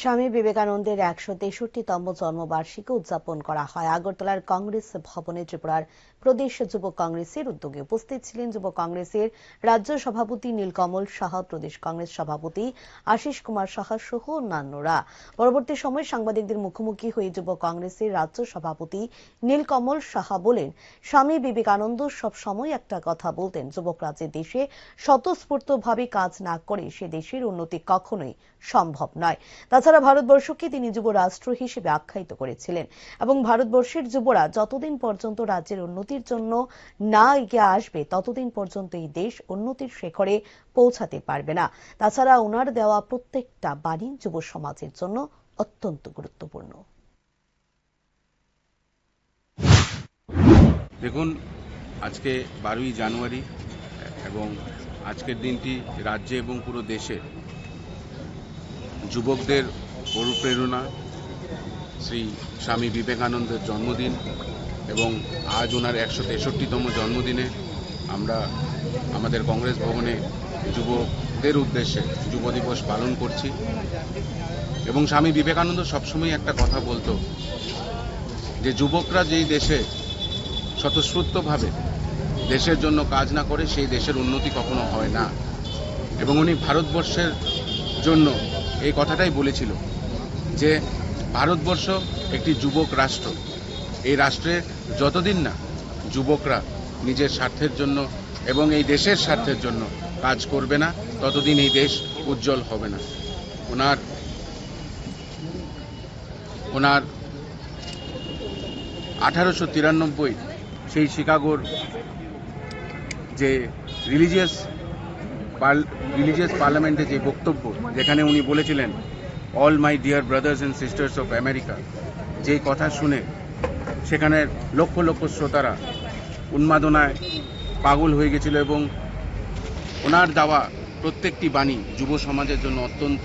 স্বামী বিবেকানন্দের একশো তেষট্টিতম জন্মবার্ষিকী উদযাপন করা হয়। আগরতলার কংগ্রেস ভবনে ত্রিপুরার প্রদেশ যুব কংগ্রেসের উদ্যোগে উপস্থিত ছিলেন যুব কংগ্রেসের রাজ্য সভাপতি নীলকমল সাহা, প্রদেশ কংগ্রেস সভাপতি আশিস কুমার সাহা সহ অন্যান্যরা। পরবর্তী সময়ে সাংবাদিকদের মুখোমুখি হয়ে যুব কংগ্রেসের রাজ্য সভাপতি নীলকমল সাহা বলেন, স্বামী বিবেকানন্দ সব সময় একটা কথা বলতেন, যুবকরা যে দেশে স্বতঃস্ফূর্তভাবে কাজ না করে, সে দেশের উন্নতি কখনোই সম্ভব নয়। ভারতবর্ষকে তিনি যুব রাষ্ট্র হিসেবে আখ্যায়িত করেছিলেন এবং ভারতবর্ষের যুবরা যতদিন পর্যন্ত রাজ্যের উন্নতির জন্য না এগিয়ে আসবে, ততদিন পর্যন্ত এই দেশ উন্নতির শেখরে পৌঁছাতে পারবে না। তাছাড়া ওনার দেওয়া প্রত্যেকটা বাণী যুব সমাজের জন্য অত্যন্ত গুরুত্বপূর্ণ। দেখুন, আজকে বারোই জানুয়ারি এবং আজকের দিনটি রাজ্যে এবং পুরো দেশে যুবকদের অনুপ্রেরণা, শ্রী স্বামী বিবেকানন্দের জন্মদিন এবং আজ ওনার একশো তেষট্টিতম জন্মদিনে আমরা আমাদের কংগ্রেস ভবনে যুবকদের উদ্দেশ্যে যুব দিবস পালন করছি। এবং স্বামী বিবেকানন্দ সবসময় একটা কথা বলতো যে, যুবকরা যেই দেশে স্বতঃস্ফূর্তভাবে দেশের জন্য কাজ না করে, সেই দেশের উন্নতি কখনো হয় না। এবং উনি ভারতবর্ষের জন্য এই কথাটাই বলেছিল যে ভারতবর্ষ একটি যুবক রাষ্ট্র। এই রাষ্ট্রে যতদিন না যুবকরা নিজের স্বার্থের জন্য এবং এই দেশের স্বার্থের জন্য কাজ করবে না, ততদিন এই দেশ উজ্জ্বল হবে না। ওনার ওনার আঠারোশো তিরানব্বই সেই শিকাগোর যে রিলিজিয়াস রিলিজিয়াস পার্লামেন্টে যে বক্তব্য, যেখানে উনি বলেছিলেন all my dear brothers and sisters of America যে কথা শুনে সেখানে লক্ষ লক্ষ শ্রোতারা উন্মাদনায় পাগল হয়ে গেছিল এবং ওনার দেওয়া প্রত্যেকটি বাণী যুব সমাজের জন্য অত্যন্ত